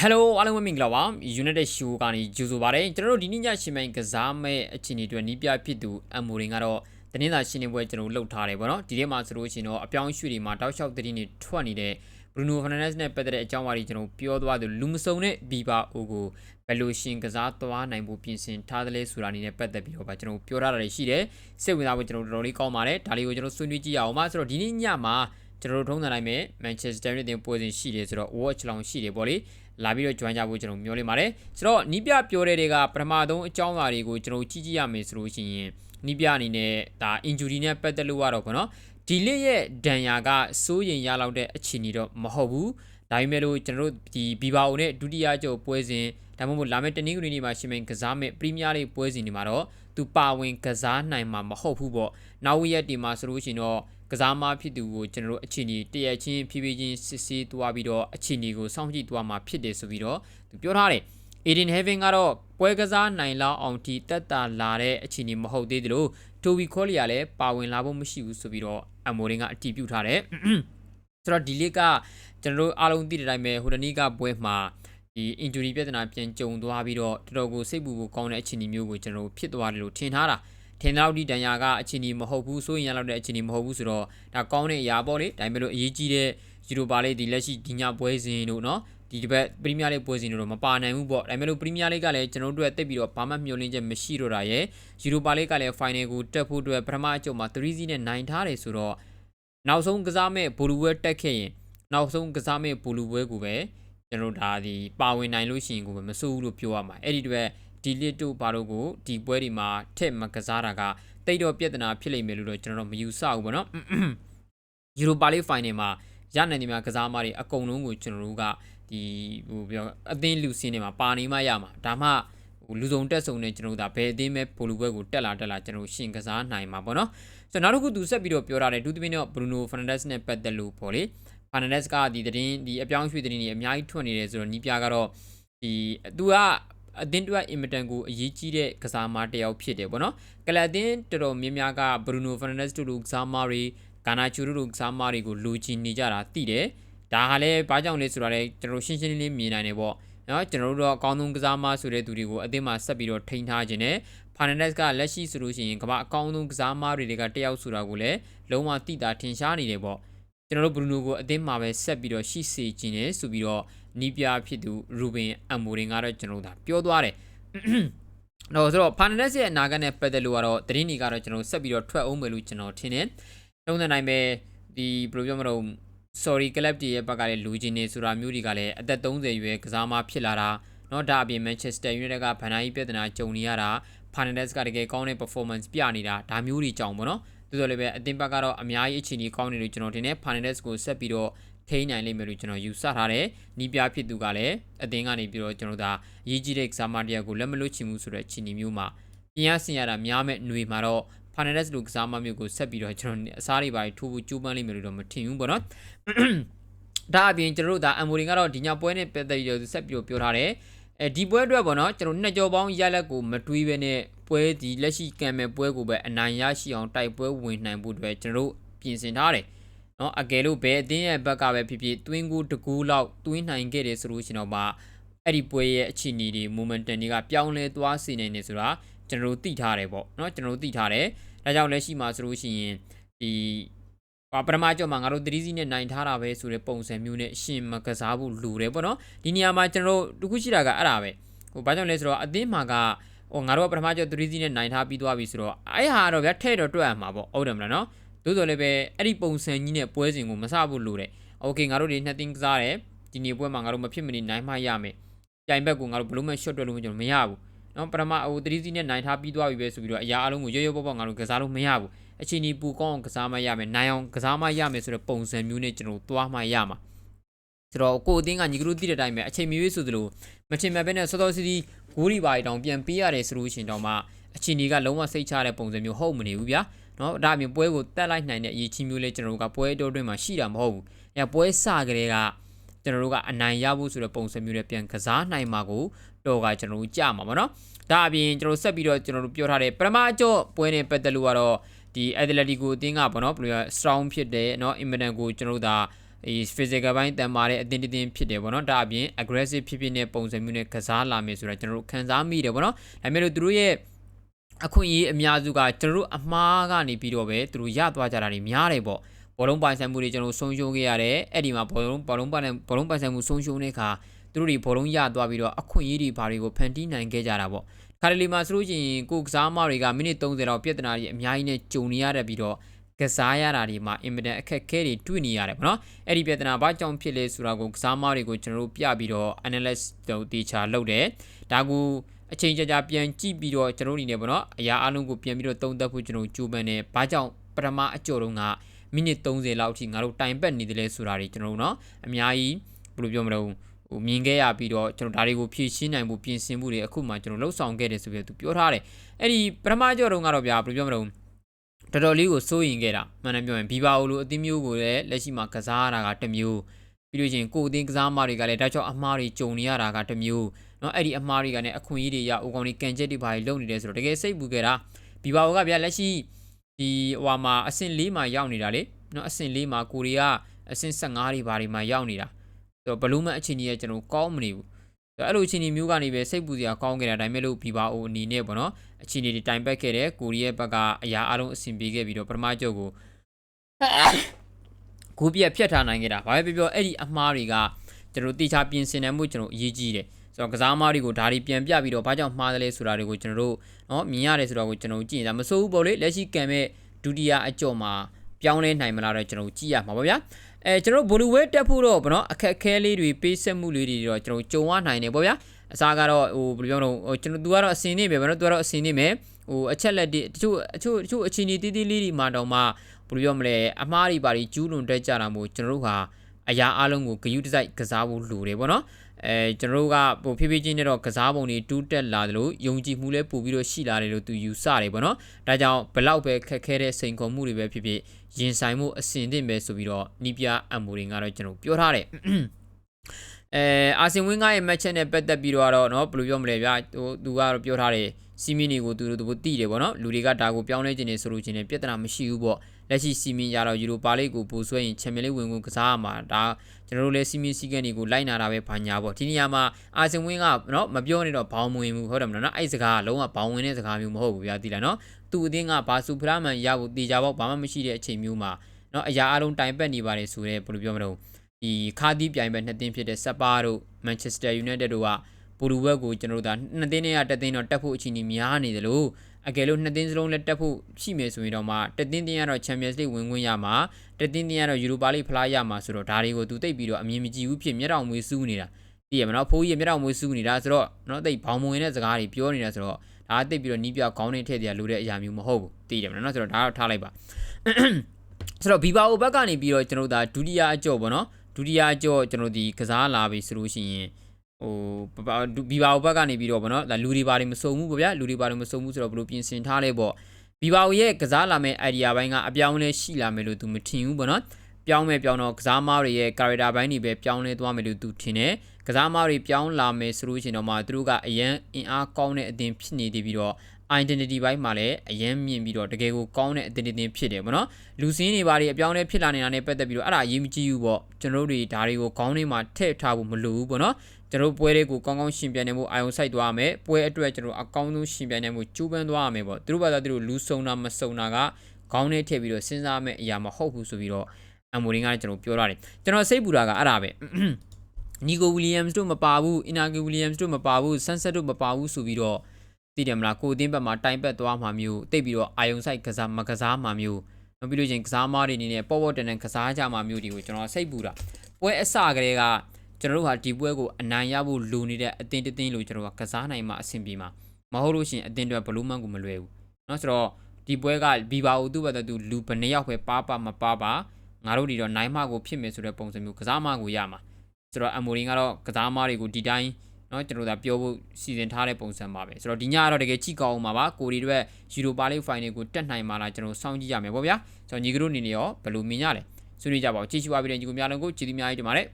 Hello အားလုံးပဲမင်္ဂလာပါ United Show ကနေကြိုဆိုပါရစေကျွန်တော်တို့ဒီနေ့ညရှင်မိုင်ကစားမဲ့အခြေအနေတွေနီးပြဖြစ်သူအမ်မိုရင်ကတော့တင်းသာရှင်းနေပွဲကျွန်တော်တို့လှုပ်ထားတယ်ဗောနော်ဒီထဲမှာဆိုလို့ရှိရင်တော့အပြောင်းရွှေ့တွေမှာတောက်လျှောက်တတိနေထွက်နေတဲ့ Bruno Fernandes နဲ့ပတ်သက်တဲ့အကြောင်းအရာတွေကျွန်တော်ပြောသွားတယ်လူမစုံတဲ့ Biba အိုကိုဘယ်လိုရှင်ကစားသွားနိုင်ဖို့ပြင်ဆင်ထားသလဲဆိုတာအနေနဲ့ပတ်သက်ပြီးတော့ပါကျွန်တော်ပြောထားတာတွေရှိတယ်စိတ်ဝင်စားဖို့ကျွန်တော်တော်တော်လေးကောင်းပါတယ်ဒါလေးကိုကျွန်တော်ဆွေးနွေးကြည့်ရအောင်ပါဆိုတော့ဒီနေ့ညမှာကျွန်တော်တို့ထုံးစံတိုင်းပဲ Manchester United ပွဲစဉ်ရှိတယ်ဆိုတော့ watch လောင်ရှိတယ်ပေါ့လေ လာပြီးတော့ join ကြဖို့ကျွန်တော်မျှော်လင့်ပါတယ်ဆိုတော့နီးပြပြောတဲ့တွေကပထမဆုံးအကြောင်းအရာတွေကိုကျွန်တော်ကြည့်ကြည့်ရမယ်ဆိုလို့ရှိရင်နီးပြအနေနဲ့ဒါ injury နဲ့ပတ်သက်လို့ရတော့ပေါ့နော်ဒီလစ်ရဲ့ဒဏ်ရာကစိုးရင်ရလောက်တဲ့အခြေအနေတော့မဟုတ်ဘူးဒါပေမဲ့လို့ကျွန်တော်တို့ဒီဘီဘာအိုနဲ့ဒုတိယကြိုပွဲစဉ်ဒါမှမဟုတ်လာမယ့်တနင်္ဂနွေနေ့မှာရှင်မင်ကစားမယ့်ပရီးမီးယားလိပွဲစဉ်တွေမှာတော့သူပါဝင်ကစားနိုင်မှာမဟုတ်ဘူးပေါ့နောက်ဝက်ရက်ဒီမှာဆိုလို့ရှိရင်တော့ ကစားမဖြစ်သူကိုကျွန်တော်တို့အခြေအနေတရက်ချင်းဖြည်းဖြည်းချင်းစစ်ဆေးသွားပြီးတော့အခြေအနေကိုစောင့်ကြည့်သွားမှာဖြစ်တယ်ဆိုပြီးတော့သူပြောထားတယ် Eden Heaven ကတော့ပွဲကစားနိုင်လောက်အောင်ထိတက်တာလာတဲ့အခြေအနေမဟုတ်သေးသလို Toby Collier လည်းပါဝင်လာဖို့မရှိဘူးဆိုပြီးတော့အမိုရင်ကအတည်ပြုထားတယ်ဆိုတော့ဒီလစ်ကကျွန်တော်တို့အားလုံးသိတဲ့အတိုင်းပဲဟိုတနီးကပွဲမှာဒီ injury ပြဿနာပြန်ကြုံသွားပြီးတော့တော်တော်ကိုစိတ်ပူဖို့ကောင်းတဲ့အခြေအနေမျိုးကိုကျွန်တော်တို့ဖြစ်သွားတယ်လို့ထင်ထားတာ ထင်လောက်ဒီတန်ရာကအခြေအနေမဟုတ်ဘူးဆိုရင်ရလောက်တဲ့အခြေအနေမဟုတ်ဘူးဆိုတော့ဒါကောင်းတဲ့အရာပေါ့လေဒါပေမဲ့လို့အရေးကြီးတဲ့ယူရိုပါလေးဒီလက်ရှိဒီညပွဲစဉ်တို့နော်ဒီတစ်ပတ်ပရီးမီးယားလိပွဲစဉ်တို့တော့မပါနိုင်ဘူးပေါ့ဒါပေမဲ့လို့ပရီးမီးယားလိကလည်းကျွန်တော်တို့အတွက်တက်ပြီးတော့ဘာမှမျှော်လင့်ချက်မရှိတော့တာရယ်ယူရိုပါလိကလည်း final ကိုတက်ဖို့အတွက်ပထမအကြုံမှာ3-0နဲ့နိုင်ထားတယ်ဆိုတော့နောက်ဆုံးကစားမဲ့ဘူလူဝဲတက်ခဲ့ရင်နောက်ဆုံးကစားမဲ့ဘူလူဝဲကိုပဲကျွန်တော်ဒါဒီပါဝင်နိုင်လို့ရှိရင်ကိုပဲမစိုးဘူးလို့ပြောရမှာအဲ့ဒီတော့ ဒီလစ်တို့ဘာလို့ကိုဒီပွဲဒီမှာထက်မကစားတာကတိတ်တော့ပြဿနာဖြစ်လိမ့်မယ်လို့တော့ကျွန်တော်တို့မယူဆဘူးပေါ့နော်ယူရိုပါလိဖိုင်နယ်မှာရနိုင်တယ်များကစားမတွေအကုန်လုံးကိုကျွန်တော်တို့ကဒီဟိုပြောအသင်းလူစင်းတွေမှာပါနေမှရမှာဒါမှဟိုလူစုံတက်ဆုံနေကျွန်တော်တို့ဒါဘယ်အသင်းပဲပိုလူပွဲကိုတက်လာတက်လာကျွန်တော်ရှင်ကစားနိုင်မှာပေါ့နော်ဆိုတော့နောက်တစ်ခုသူဆက်ပြီးတော့ပြောထားတယ်ဒုတိယတော့ဘရူနိုဖာနန်ဒက်စ်နဲ့ပတ်သက်လို့ပေါ့လေဖာနန်ဒက်စ်ကဒီသတင်းဒီအပြောင်းရွှေ့သတင်းတွေအများကြီးထွက်နေတယ်ဆိုတော့နီးပြကတော့ဒီသူက အသင်းတွက်အင်မတန်ကိုအရေးကြီးတဲ့ကစားမတစ်ယောက်ဖြစ်တယ်ပေါ့နော်ကလပ်အသင်းတော်တော်များများကဘရူနိုဖာနန်ဒက်စ်တို့လိုကစားမတွေဂါနာချူတို့လိုကစားမတွေကိုလူချီနေကြတာသိတယ်ဒါဟာလည်းဘာကြောင့်လဲဆိုတာလည်းကျွန်တော်ရှင်းရှင်းလင်းလင်းမြင်နိုင်တယ်ပေါ့နော်ကျွန်တော်တို့တော့အကောင်းဆုံးကစားမဆိုတဲ့သူတွေကိုအသင်းမှာဆက်ပြီးတော့ထိန်းထားခြင်းနဲ့ဖာနန်ဒက်စ်ကလက်ရှိဆိုလို့ရှိရင်ကမ္ဘာအကောင်းဆုံးကစားမတွေကတယောက်ဆိုတာကိုလည်းလုံးဝသိတာထင်ရှားနေတယ်ပေါ့ ကျွန်တော်တို့ဘရူနိုကိုအသင်းမှာပဲဆက်ပြီးတော့ရှိစေခြင်းနဲ့ဆိုပြီးတော့နီးပြဖြစ်သူရူဘင်အမိုရင်ကတော့ကျွန်တော်တို့ဒါပြောသွားတယ်တော့ဆိုတော့ဖာနန်ဒက်စ်ရဲ့အနာဂတ်နဲ့ပတ်သက်လို့ကတော့သတင်းတွေကတော့ကျွန်တော်ဆက်ပြီးတော့ထွက်အောင်မယ်လို့ကျွန်တော်ထင်တယ်။တုံးတဲ့နိုင်ပဲဒီဘယ်လိုပြောမလို့ sorry club တွေရဲ့ဘက်ကလည်းလူချင်းနေဆိုတာမျိုးတွေကလည်းအသက်30ရွယ်ကစားမဖြစ်လာတာเนาะဒါအပြင် Manchester United ကဗန်နာကြီးပြဿနာကြုံနေရတာ Fernandes ကတကယ်ကောင်းတဲ့ performance ပြနေတာဒါမျိုးတွေကြောင့်ပေါ့နော် သို့တော်လည်းပဲအသင်းဘက်ကတော့အများကြီးအခြေအနေကောင်းနေလို့ကျွန်တော်ထင်တယ် Fernandes ကိုဆက်ပြီးတော့ထိန်းနိုင်လိမ့်မယ်လို့ကျွန်တော်ယူဆထားတယ်။နီးပြဖြစ်သူကလည်းအသင်းကနေပြီးတော့ကျွန်တော်ဒါရေးကြီးတဲ့ကစားမတရားကိုလက်မလွတ်ချင်ဘူးဆိုတဲ့အခြေအနေမျိုးမှာပြင်ရဆင်ရတာများမဲ့ຫນွေမှာတော့ Fernandes လိုကစားမမျိုးကိုဆက်ပြီးတော့ကျွန်တော်အစားတွေပါထိုးဖို့ကြိုးပမ်းလိမ့်မယ်လို့တော့မထင်ဘူးပေါ့နော်။ဒါအပြင်ကျွန်တော်တို့ဒါအမ်မိုရင်ကတော့ဒီညပွဲနဲ့ပတ်သက်ပြီးတော့ဆက်ပြီးတော့ပြောထားတယ်။ အဲဒီပွဲအတွက်ပေါ့နော်ကျွန်တော်နှစ်ကြော်ပေါင်းရလက်ကိုမတွေးဘဲနဲ့ပွဲဒီလက်ရှိကံမဲ့ပွဲကိုပဲအနိုင်ရရှိအောင်တိုက်ပွဲဝင်နိုင်ဖို့အတွက်ကျွန်တော်တို့ပြင်ဆင်ထားတယ်။နော်အကယ်လို့ဘယ်အသင်းရဲ့ဘက်ကပဲဖြစ်ဖြစ်တွင်းကူတကူလောက်တွင်းနိုင်ခဲ့တယ်ဆိုလို့ရှင်တော့မှအဲ့ဒီပွဲရဲ့အခြေအနေတွေ momentum တွေကပြောင်းလဲသွားစေနိုင်တယ်ဆိုတာကျွန်တော်တို့သိထားတယ်ပေါ့နော်ကျွန်တော်တို့သိထားတယ်ဒါကြောင့်လက်ရှိမှာဆိုလို့ရှိရင်ဒီ ပထမကြော့မှာငါတို့သတိစီနဲ့နိုင်ထားတာပဲဆိုတဲ့ပုံစံမျိုးနဲ့အရှင်မကစားဖို့လူတယ်ပေါ့နော်ဒီနေရာမှာကျွန်တော်တို့တခုရှိတာကအဲ့ဒါပဲဟိုဘာကြောင့်လဲဆိုတော့အသင်းမှာကဟိုငါတို့ကပထမကြော့သတိစီနဲ့နိုင်ထားပြီးသွားပြီဆိုတော့အဲ့ဟာတော့ဗျထဲ့တော့တွက်ရမှာပေါ့ဟုတ်တယ်မလားနော်သို့တော်လည်းပဲအဲ့ဒီပုံစံကြီးနဲ့ပွဲစဉ်ကိုမစဖို့လိုတယ်โอเคငါတို့ဒီနှစ်သင်းကစားတယ်ဒီနေ့ပွဲမှာငါတို့မဖြစ်မနေနိုင်မှရမယ်ပြိုင်ဘက်ကိုငါတို့ဘလို့မှ shot တွက်လို့ကျွန်တော်မရဘူးနော်ပထမဟို3စီနဲ့နိုင်ထားပြီးသွားပြီပဲဆိုပြီးတော့အရာအလုံးကိုရွရွပေါပေါငါတို့ကစားလို့မရဘူး အချိန်ဒီပူကောင်းအောင်ကစားမရမယ်နိုင်အောင်ကစားမရမယ်ဆိုတဲ့ပုံစံမျိုးနဲ့ကျွန်တော်သွားမှရမှာဆိုတော့ကိုအတင်းကညီကတို့သိတဲ့အတိုင်းပဲအချိန်မရွေးဆိုသလိုမချင်မဲ့ပဲနဲ့စောစောစီးစီးဂိုးရီပါတောင်ပြန်ပေးရတယ်ဆိုလို့ရှိရင်တော့မှအချိန်ဒီကလုံးဝစိတ်ချတဲ့ပုံစံမျိုးဟုတ်မနေဘူးဗျာနော်ဒါအပြင်ပွဲကိုတက်လိုက်နိုင်တဲ့အရေးချင်းမျိုးလေးကျွန်တော်တို့ကပွဲတော်တွင်းမှာရှိတာမဟုတ်ဘူးအဲပွဲစကလေးကကျွန်တော်တို့ကအနိုင်ရဖို့ဆိုတဲ့ပုံစံမျိုးနဲ့ပြန်ကစားနိုင်မှာကိုတော့ကကျွန်တော်တို့ကြမှာပါနော်ဒါအပြင်ကျွန်တော်ဆက်ပြီးတော့ကျွန်တော်တို့ပြောထားတဲ့ပထမအကျော့ပွဲနဲ့ပတ်သက်လို့ကတော့ ဒီ Atletico အသင်းကပေါ့နော်ဘယ်လိုလဲ strong ဖြစ်တယ်เนาะ Immediate ကိုကျွန်တော်တို့ဒါ ဒီ physical ဘိုင်းတန်မာတဲ့အတင်းတင်းဖြစ်တယ်ပေါ့နော်ဒါအပြင် aggressive ဖြစ်ဖြစ်နဲ့ပုံစံမျိုးနဲ့ကစားလာမယ်ဆိုတာကျွန်တော်တို့ခံစားမိတယ်ပေါ့နော်ဒါပေမဲ့လို့သူတို့ရဲ့အခွင့်အရေးအများစုကကျွန်တော်တို့အမှားကနေပြီးတော့ပဲသူတို့ရသွားကြတာတွေများတယ်ပေါ့ဘောလုံးပိုင်ဆိုင်မှုတွေကျွန်တော်ဆုံးရှုံးခဲ့ရတယ်အဲ့ဒီမှာဘောလုံးဘောလုံးပိုင်ဘောလုံးပိုင်ဆိုင်မှုဆုံးရှုံးတဲ့အခါသူတို့တွေဘောလုံးရသွားပြီးတော့အခွင့်အရေးတွေဘာတွေကိုဖန်တီးနိုင်ခဲ့ကြတာပေါ့ ခါတလီမှာဆိုလို့ရှိရင်ကိုကစားမတွေကမိနစ်30လောက်ပြဿနာတွေအများကြီးနဲ့ကြုံနေရတဲ့ပြီးတော့ကစားရတာတွေမှာအင်မတန်အခက်အခဲတွေတွေ့နေရတယ်ပေါ့နော်အဲ့ဒီပြဿနာဘာကြောင့်ဖြစ်လဲဆိုတာကိုကစားမတွေကိုကျွန်တော်တို့ပြပြီးတော့ analyst တို့တေချာလုပ်တယ်ဒါကိုအချိန်ကြာကြာပြန်ကြည့်ပြီးတော့ကျွန်တော်တို့အနေနဲ့ပေါ့နော်အရာအလုံးကိုပြန်ပြီးတော့သုံးသပ်ဖို့ကျွန်တော်ကြိုးပမ်းတယ်ဘာကြောင့်ပထမအကျော်တုန်းကမိနစ်30လောက်အထိငါတို့တိုင်ပတ်နေတယ်လဲဆိုတာတွေကျွန်တော်တို့နော်အများကြီးဘယ်လိုပြောမလဲ ဟိုမြင်ခဲ့ရပြီးတော့ကျွန်တော်ဒါတွေကိုဖြည့်ရှင်းနိုင်ဖို့ပြင်ဆင်မှုတွေအခုမှကျွန်တော်လှုပ်ဆောင်ခဲ့တယ်ဆိုပြီးတော့သူပြောထားတယ်အဲ့ဒီပထမကြောတုန်းကတော့ဗျာဘယ်လိုပြောမလဲတော်တော်လေးကိုစိုးရင်ခဲ့တာမှန်တယ်ပြောရင်ဘီဘာအိုလိုအသင်းမျိုးကိုလည်းလက်ရှိမှာကစားရတာကတစ်မျိုးပြီးလို့ချင်းကိုအသင်းကစားမတွေကလည်းဒါကြောင့်အမှားတွေကြုံနေရတာကတစ်မျိုးเนาะအဲ့ဒီအမှားတွေကလည်းအခွင့်အရေးတွေရအိုကောင်တွေကန်ချက်တွေဘာတွေလုပ်နေတယ်ဆိုတော့တကယ်စိတ်ပူခဲ့တာဘီဘာအိုကဗျာလက်ရှိဒီဟိုမှာအဆင့်၄မှာရောက်နေတာလေเนาะအဆင့်၄မှာကိုရီးယားအဆင့်15တွေဘာတွေမှာရောက်နေတာ ဆိုတော့ဘလူးမန်အခြေအနေကကျွန်တော်ကောင်းမနေဘူးအဲ့လိုအခြေအနေမျိုးကနေပဲစိတ်ပူစရာကောင်းခဲ့တာဒါပေမဲ့လို့ဘီဘာအိုအနေနဲ့ပေါ့နော်အခြေအနေတွေတိုင်ပတ်ခဲ့တယ်ကိုရီးယားဘက်ကအရာအလုံးအဆင်ပြေခဲ့ပြီးတော့ပထမကျုပ်ကိုကိုပြက်ဖြတ်ထားနိုင်ခဲ့တာဘာပဲပြောပြောအဲ့ဒီအမှားတွေကကျွန်တော်တေချာပြင်ဆင်နိုင်မှုကျွန်တော်အရေးကြီးတယ်ဆိုတော့ကစားမားတွေကိုဒါတွေပြန်ပြပြီးတော့ဘာကြောင့်မှားတယ်လဲဆိုတာတွေကိုကျွန်တော်တို့เนาะမြင်ရတယ်ဆိုတော့ကိုကျွန်တော်ကြည့်နေတာမစိုးဘူးပေါ့လေလက်ရှိကံမဲ့ဒုတိယအကြော့မှာ ပြောင်းလဲနိုင်မလားတော့ကျွန်တော်ကြည့်ရမှာပါဗျာအဲကျွန်တော်ဘလူးဝဲတက်ဖို့တော့ဗောနော်အခက်အခဲလေးတွေပေးဆက်မှုလေးတွေတော့ကျွန်တော်ကြုံရနိုင်တယ်ပေါ့ဗျာအစားကတော့ဟိုဘယ်လိုပြောမလဲဟိုကျွန်တော်သူကတော့အစင်းနေပဲဗောနော်သူကတော့အစင်းနေမယ်ဟိုအချက်လက်တွေတချို့တချို့တချို့အခြေအနေတီးတီးလေးတွေမှာတော့မှဘယ်လိုပြောမလဲအမားတွေပါတွေကျူးလွန်တက်ကြတာမို့ကျွန်တော်တို့ဟာ အရာအလုံးကိုဂယုတစိုက်ကစားဖို့လိုတယ်ဗောနော်အဲကျွန်တော်တို့ကဟိုဖြည်းဖြည်းချင်းနဲ့တော့ကစားပုံတွေတူးတက်လာတယ်လို့ယုံကြည်မှုလည်းပို့ပြီးတော့ရှိလာတယ်လို့သူယူဆတယ်ဗောနော်ဒါကြောင့်ဘလောက်ပဲခက်ခဲတဲ့စိန်ခေါ်မှုတွေပဲဖြစ်ဖြစ်ရင်ဆိုင်မှုအဆင်သင့်ပဲဆိုပြီးတော့နီးပြအမူတွေကတော့ကျွန်တော်ပြောထားတယ်အဲအာဆင်ဝင်းကရဲ့ match နဲ့ပတ်သက်ပြီးတော့เนาะဘယ်လိုပြောမလဲဗျာဟိုသူကတော့ပြောထားတယ်စီမီနီကိုသူတို့သူတိတယ်ပေါ့နော်လူတွေကဒါကိုပြောင်းလဲခြင်းနေဆိုလို့ခြင်းနေပြဿနာမရှိဘူးပေါ့ လက်ရှိစီမီရတော့ယူရိုပါလိကိုပို့ဆွဲရင်ချန်ပီယံလိဝင်ကိုကစားရမှာဒါကျွန်တော်တို့လည်းစီမီစီကန်တွေကိုလိုက်နာတာပဲဘာညာပေါ့ဒီနေရာမှာအာဆင်ဝင်းကနော်မပြောနေတော့ဘောင်းမဝင်ဘူးဟုတ်တယ်မလားနော်အဲ့စကားကလုံးဝဘောင်းဝင်တဲ့စကားမျိုးမဟုတ်ဘူးဗျာသိလားနော်သူ့အတင်းကဘာစူဖလာမန်ရဖို့တေချာပေါ့ဘာမှမရှိတဲ့အချိန်မျိုးမှာနော်အရာအလုံးတိုင်ပတ်နေပါတယ်ဆိုတော့ဘယ်လိုပြောမလို့ဒီခါဒီပြိုင်ပဲနှစ်တင်းဖြစ်တဲ့ဆက်ပါတို့မန်ချက်စတာယူနိုက်တက်တို့ကပိုလူဘက်ကိုကျွန်တော်တို့ဒါနှစ်တင်းနဲ့တက်တင်းတော့တက်ဖို့အချိန်ကြီးများနေတယ်လို့ အကယ်လို့နှစ်တင်းစလုံးလည်းတက်ဖို့ရှိမယ်ဆိုရင်တော့မှတက်တင်းတင်းကတော့ Champions League ဝင်ခွင့်ရမှာတက်တင်းတင်းကတော့ Europa League ဖလားရမှာဆိုတော့ဒါတွေကိုသူတိတ်ပြီးတော့အမြင်မကြည့်ဘူးဖြစ်မျက်တောင်မွေးစူးနေတာသိရမလားဖိုးကြီးမျက်တောင်မွေးစူးနေတာဆိုတော့နော်တိတ်ဘောင်မဝင်တဲ့စကားတွေပြောနေတာဆိုတော့ဒါတိတ်ပြီးတော့နီးပြခေါင်းနဲ့ထည့်တရားလိုတဲ့အရာမျိုးမဟုတ်ဘူးသိတယ်မလားနော်ဆိုတော့ဒါတော့ထားလိုက်ပါဆိုတော့ဘီဘာအိုဘက်ကနေပြီးတော့ကျွန်တော်တို့ဒါဒုတိယအကြော့ပေါ့နော်ဒုတိယအကြော့ကျွန်တော်ဒီကစားလာပြီဆိုလို့ရှိရင် ဟိုဘီဘာအိုဘက်ကနေပြီးတော့ဗောနော်ဒါလူတွေဘာတွေမစုံဘူးပေါ့ဗျာလူတွေဘာတွေမစုံဘူးဆိုတော့ဘယ်လိုပြင်ဆင်ထားလဲပေါ့ဘီဘာအိုရဲ့ကစားလာမဲ့ idea ဘိုင်းကအပြောင်းလဲရှိလာမယ်လို့သူမထင်ဘူးဗောနော်ပြောင်းမဲ့ပြောင်းတော့ကစားမားတွေရဲ့ character ဘိုင်းတွေပဲပြောင်းလဲသွားမယ်လို့သူထင်တယ်ကစားမားတွေပြောင်းလာမယ်ဆိုလို့ရှိရင်တော့မှသူတို့ကအရန်အင်အားကောင်းတဲ့အသင်းဖြစ်နေတည်ပြီးတော့ identity ဘိုင်းမှာလည်းအရင်မြင်ပြီးတော့တကယ်ကိုကောင်းတဲ့အသင်းတင်ဖြစ်တယ်ဗောနော်လူစင်းတွေဘာတွေအပြောင်းလဲဖြစ်လာနေတာနဲ့ပတ်သက်ပြီးတော့အဲ့ဒါအရေးမကြီးဘူးပေါ့ကျွန်တော်တို့တွေဒါတွေကိုခေါင်းထဲမှာထည့်ထားဖို့မလိုဘူးဗောနော် ကျွန်တော်ပွဲတွေကိုကောင်းကောင်းရှင်ပြန်နေမှုအာယုံစိုက်သွားမယ်ပွဲအတွက်ကျွန်တော်အကောင်းဆုံးရှင်ပြန်နေမှုကြိုးပမ်းသွားရမယ်ပေါ့သူတို့ဘာသာသူတို့လူဆုံတာမဆုံတာကခေါင်းထဲထည့်ပြီးတော့စဉ်းစားမယ့်အရာမဟုတ်ဘူးဆိုပြီးတော့အမိုရင်းကလည်းကျွန်တော်ပြောထားတယ်ကျွန်တော်စိတ်ပူတာကအဲ့ဒါပဲနီကိုဝီလီယမ်စ်တို့မပါဘူးအင်နာဂီဝီလီယမ်စ်တို့မပါဘူးဆန်ဆက်တို့မပါဘူးဆိုပြီးတော့သိတယ်မလားကိုအသင်းဘက်မှာတိုင်ပတ်သွားမှာမျိုးတိတ်ပြီးတော့အာယုံဆိုင်ကစားမကစားမှာမျိုးနောက်ပြီးလို့ချင်းကစားမားတွေအနေနဲ့ပေါ့ပေါ့တန်တန်ကစားကြမှာမျိုးတွေကိုကျွန်တော်စိတ်ပူတာပွဲအစကလေးက ကျွန်တော်တို့ဟာဒီပွဲကိုအနိုင်ရဖို့လိုနေတဲ့အသင်းတစ်သင်းလို့ကျွန်တော်ကကစားနိုင်မှာအဆင်ပြေမှာမဟုတ်လို့ရှိရင်အသင်းတွေဘလူးမန်ကိုမလွယ်ဘူးเนาะဆိုတော့ဒီပွဲကဘီဘာအိုသူ့ဘက်သူလူဘယ်နှစ်ယောက်ပဲပါပါမပါပါငါတို့ဒီတော့နိုင်မကိုဖြစ်မယ်ဆိုတဲ့ပုံစံမျိုးကစားမကိုရမှာဆိုတော့အမိုရင်ကတော့ကစားမတွေကိုဒီတိုင်းเนาะကျွန်တော်တို့ပြောဖို့စီစဉ်ထားတဲ့ပုံစံပါပဲဆိုတော့ဒီညကတော့တကယ်ကြည့်ကောင်းအောင်ပါပါကိုရီတို့ယူရိုပါလိဖိုင်နယ်ကိုတက်နိုင်မှာလားကျွန်တော်စောင့်ကြည့်ရမယ်ပေါ့ဗျာဆိုတော့ညီကတို့အနေနဲ့ရောဘယ်လိုမြင်ရလဲဆွေးနွေးကြပါဦးကြည့်ရှုပါပြီးတဲ့ညီကိုများလုံးကိုကြည်သီးများကြီးတင်ပါတယ်